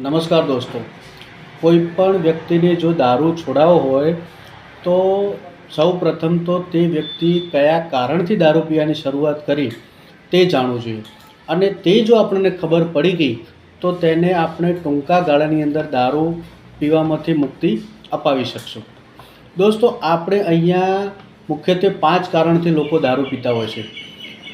નમસ્કાર દોસ્તો. કોઈ પણ વ્યક્તિને જો દારૂ છોડાવવો હોય, તો સૌ પ્રથમ તો તે વ્યક્તિ કયા કારણથી દારૂ પીવાની શરૂઆત કરી તે જાણવું જોઈએ. અને તે જો આપણને ખબર પડી ગઈ, તો તેને આપણે ટૂંકા ગાળાની અંદર દારૂ પીવામાંથી મુક્તિ અપાવી શકશું. દોસ્તો, આપણે અહીંયા મુખ્યત્વે પાંચ કારણથી લોકો દારૂ પીતા હોય છે.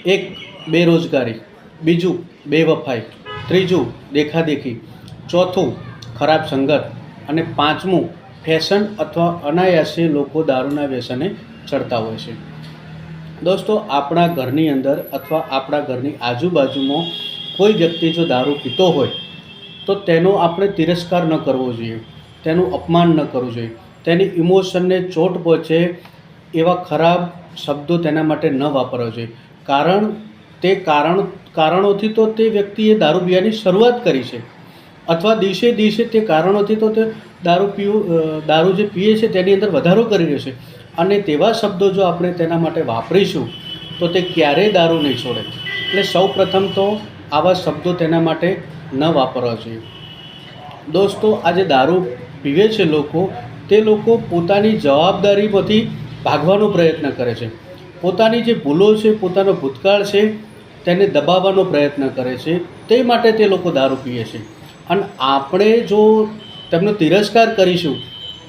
એક, બેરોજગારી. બીજું, બેવફાઈ. ત્રીજું, દેખાદેખી. ચોથું ખરાબ સંગત અને પાંચમું ફેશન અથવા અનાયાસે લોકો દારૂના વ્યસને ચડતા હોય છે. દોસ્તો, આપણા ઘરની અંદર અથવા આપણા ઘરની આજુબાજુમાં કોઈ વ્યક્તિ જો દારૂ પીતો હોય, તો તેનો આપણે તિરસ્કાર ન કરવો જોઈએ. તેનું અપમાન ન કરવું જોઈએ. તેની ઇમોશનને ચોટ પહોંચે એવા ખરાબ શબ્દો તેના માટે ન વાપરવા જોઈએ. કારણ, તે કારણ, કારણોથી તો તે વ્યક્તિએ દારૂ પીવાની શરૂઆત કરી છે. અથવા દિવસે દિવસે તે કારણોથી તો તે દારૂ પીવું દારૂ જે પીએ છે તેની અંદર વધારો કરી રહ્યો છે. અને તેવા શબ્દો જો આપણે તેના માટે વાપરીશું, તો તે ક્યારેય દારૂ નહીં છોડે. એટલે સૌ પ્રથમ તો આવા શબ્દો તેના માટે ન વાપરવા જોઈએ. દોસ્તો, આજે દારૂ પીવે છે લોકો, તે લોકો પોતાની જવાબદારીમાંથી ભાગવાનો પ્રયત્ન કરે છે. પોતાની જે ભૂલો છે, પોતાનો ભૂતકાળ છે, તેને દબાવવાનો પ્રયત્ન કરે છે. તે માટે તે લોકો દારૂ પીએ છે. અને આપણે જો તેમનો તિરસ્કાર કરીશું,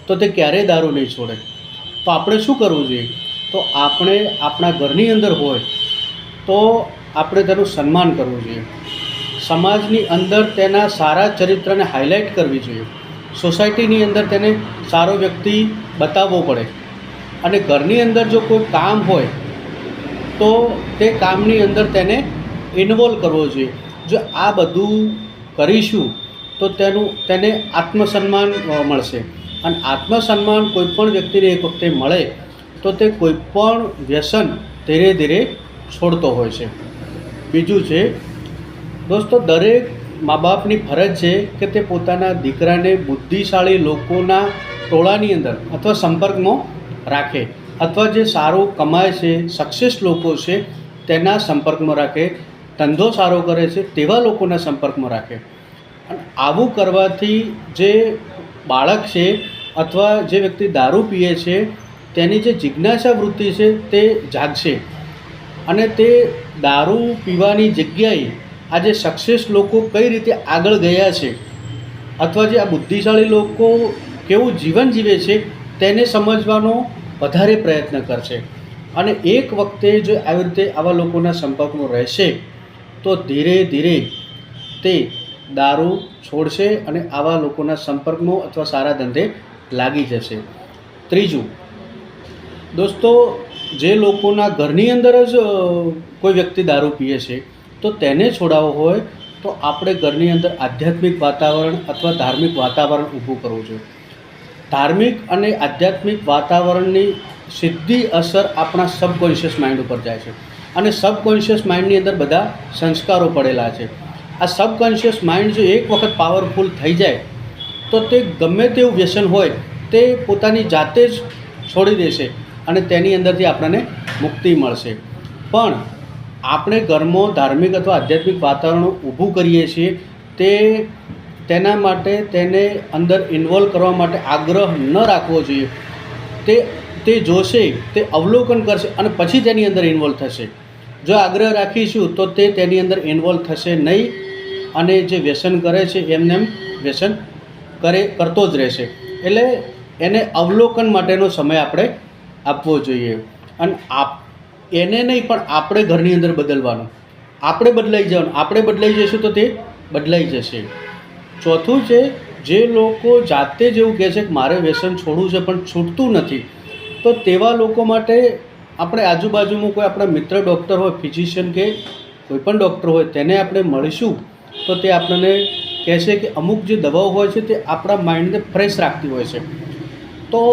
તો તે ક્યારેય દારૂ નહીં છોડે. તો આપણે શું કરવું જોઈએ? તો આપણે આપણા ઘરની અંદર હોય, તો આપણે તેનું સન્માન કરવું જોઈએ. સમાજની અંદર તેના સારા ચરિત્રને હાઇલાઇટ કરવી જોઈએ. સોસાયટીની અંદર તેને સારો વ્યક્તિ બતાવવો પડે. અને ઘરની અંદર જો કોઈ કામ હોય, તો તે કામની અંદર તેને ઇન્વોલ્વ કરવો જોઈએ. જો આ બધું કરીશું તો તેનું, તેને આત્મસન્માન મળશે. અને આત્મસન્માન કોઈ પણ વ્યક્તિને એક વખતે મળે, તો તે કોઈ પણ વ્યસન ધીરે ધીરે છોડતો હોય છે. બીજું છે, દોસ્તો, દરેક મા બાપની ફરજ છે કે તે પોતાના દીકરાને બુદ્ધિશાળી લોકોના ટોળાની અંદર અથવા સંપર્કમાં રાખે. અથવા જે સારું કમાય છે, સક્સેસ લોકો છે, તેના સંપર્કમાં રાખે, ધંધો સારો કરે છે, તેવા લોકોના સંપર્કમાં રાખે. આવું કરવાથી જે બાળક છે અથવા જે વ્યક્તિ દારૂ પીએ છે, તેની જે જિજ્ઞાસા વૃત્તિ છે તે જાગશે. અને તે દારૂ પીવાની જગ્યાએ આજે સક્સેસ લોકો કઈ રીતે આગળ ગયા છે અથવા જે આ બુદ્ધિશાળી લોકો કેવું જીવન જીવે છે તેને સમજવાનો વધારે પ્રયત્ન કરશે. અને એક વખતે જો આવી રીતે આવા લોકોના સંપર્કમાં રહેશે, તો ધીરે ધીરે તે દારૂ છોડશે અને આવા લોકોના સંપર્કમાં અથવા સારા ધંધે લાગી જશે. ત્રીજું, દોસ્તો, જે લોકોના ઘરની અંદર જ કોઈ વ્યક્તિ દારૂ પીએ છે, તો તેને છોડાવવો હોય તો આપણે ઘરની અંદર આધ્યાત્મિક વાતાવરણ અથવા ધાર્મિક વાતાવરણ ઊભું કરવું જોઈએ. ધાર્મિક અને આધ્યાત્મિક વાતાવરણની સીધી અસર આપણા સબકોન્શિયસ માઇન્ડ ઉપર જાય છે. અને સબકોન્શિયસ માઇન્ડની અંદર બધા સંસ્કારો પડેલા છે. આ સબકોન્શિયસ માઇન્ડ જો એક વખત પાવરફુલ થઈ જાય, તો તે ગમે તેવું વ્યસન હોય, તે પોતાની જાતે જ છોડી દેશે અને તેની અંદરથી આપણને મુક્તિ મળશે. પણ આપણે ઘરમાં ધાર્મિક અથવા આધ્યાત્મિક વાતાવરણ ઊભું કરીએ છીએ, તે તેના માટે, તેને અંદર ઇન્વોલ્વ કરવા માટે આગ્રહ ન રાખવો જોઈએ. તે તે જોશે, તે અવલોકન કરશે અને પછી તેની અંદર ઇન્વોલ્વ થશે. જો આગ્રહ રાખીશું તો તે તેની અંદર ઇન્વોલ્વ થશે નહીં અને જે વ્યસન કરે છે એમને એમ વ્યસન કરે, કરતો જ રહેશે. એટલે એને અવલોકન માટેનો સમય આપણે આપવો જોઈએ. અને આપ, એને નહીં, પણ આપણે ઘરની અંદર બદલવાનું. આપણે બદલાઈ જવાનું. આપણે બદલાઈ જઈશું તો તે બદલાઈ જશે. ચોથું છે, જે લોકો જાતે જ એવું કહે છે કે મારે વ્યસન છોડવું છે પણ છૂટતું નથી, તો તેવા લોકો માટે આપણે આજુબાજુમાં કોઈ આપણા મિત્ર ડૉક્ટર હોય, ફિઝિશિયન કે કોઈ પણ ડૉક્ટર હોય, તેને આપણે મળીશું તો તે આપણને કહેશે કે અમુક જે દવાઓ હોય છે તે આપણા માઇન્ડને ફ્રેશ રાખતી હોય છે. તો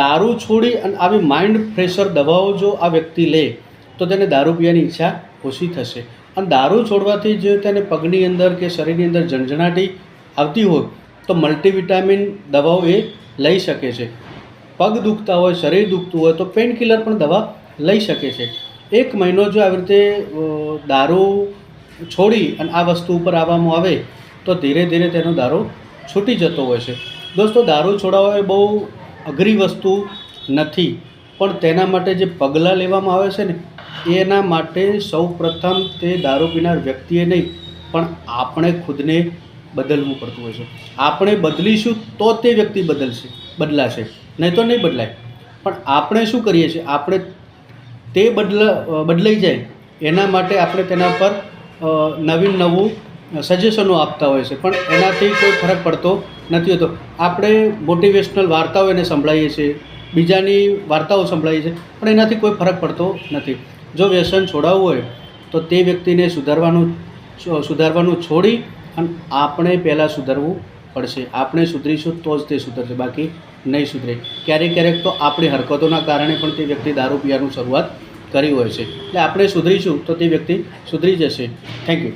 દારૂ છોડી અને આવી માઇન્ડ ફ્રેશર દવાઓ જો આ વ્યક્તિ લે, તો તેને દારૂ પીવાની ઈચ્છા ઓછી થશે. અને દારૂ છોડવાથી જો તેને પગની અંદર કે શરીરની અંદર ઝંઝણાટી આવતી હોય, તો મલ્ટીવિટામિન દવાઓ એ લઈ શકે છે. પગ દુખતા હોય, શરીર દુખતું હોય તો પેઇન કિલર પણ દવા લઈ શકે છે. એક મહિનો જો આવી રીતે દારૂ છોડી અને આ વસ્તુ ઉપર આવવામાં આવે તો ધીરે ધીરે તેનો દારૂ છૂટી જતો હોય છે. દોસ્તો, દારૂ છોડાવવા એ બહુ અઘરી વસ્તુ નથી, પણ તેના માટે જે પગલાં લેવામાં આવે છે ને, એના માટે સૌ પ્રથમ તે દારૂ પીનાર વ્યક્તિએ નહીં, પણ આપણે ખુદને બદલવું પડતું હોય છે. આપણે બદલીશું તો તે વ્યક્તિ બદલશે, બદલાશે. નહીં તો નહીં બદલાય. પણ આપણે શું કરીએ છીએ? આપણે તે બદલા બદલાઈ જાય, એના માટે આપણે તેના પર નવીન નવું સજેશનો આપતા હોય છે. પણ એનાથી કોઈ ફરક પડતો નથી હોતો. આપણે મોટિવેશનલ વાર્તાઓ એને સંભળાવીએ છીએ, બીજાની વાર્તાઓ સંભળાવીએ છીએ, પણ એનાથી કોઈ ફરક પડતો નથી. જો વ્યસન છોડાવવું હોય, તો તે વ્યક્તિને સુધારવાનું સુધારવાનું છોડી અને આપણે પહેલાં સુધરવું પડશે. આપણે સુધરીશું તો જ તે સુધરશે, બાકી નહીં સુધરે. ક્યારેક ક્યારેક તો આપણી હરકતોના કારણે પણ તે વ્યક્તિ દારૂ પીવાનું શરૂઆત કરી હોય છે. એટલે આપણે સુધરીશું તો તે વ્યક્તિ સુધરી જશે. Thank you